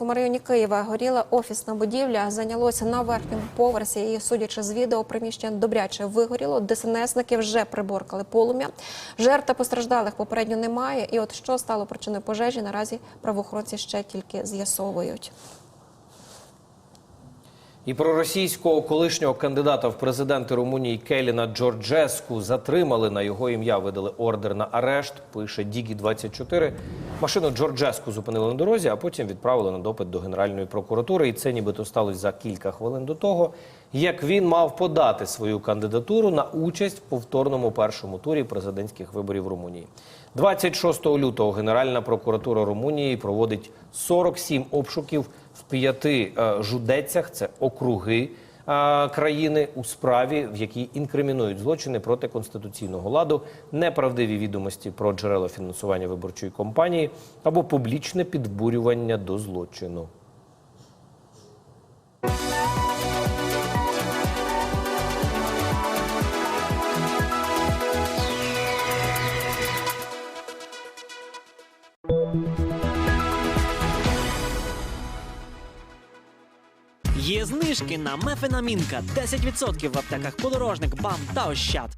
У районі Києва горіла офісна будівля, зайнялося на верхньому поверсі. І судячи з відео, приміщення добряче вигоріло. ДСНСники вже приборкали полум'я. Жертв та постраждалих попередньо немає. І от що стало причиною пожежі, наразі правоохоронці ще тільки з'ясовують. І про російського колишнього кандидата в президенти Румунії Келіна Джорджеску затримали на його ім'я. Видали ордер на арешт. Пише Дігі 24 Машину Джорджеску зупинили на дорозі, а потім відправили на допит до Генеральної прокуратури. І це нібито сталося за кілька хвилин до того, як він мав подати свою кандидатуру на участь в повторному першому турі президентських виборів Румунії. 26 лютого Генеральна прокуратура Румунії проводить 47 обшуків в п'яти е, жудецях, це округи е, країни у справі, в якій інкримінують злочини проти конституційного ладу, неправдиві відомості про джерела фінансування виборчої кампанії або публічне підбурювання до злочину. Є знижки на мефенамінка 10% в аптеках подорожник, бам та ощад.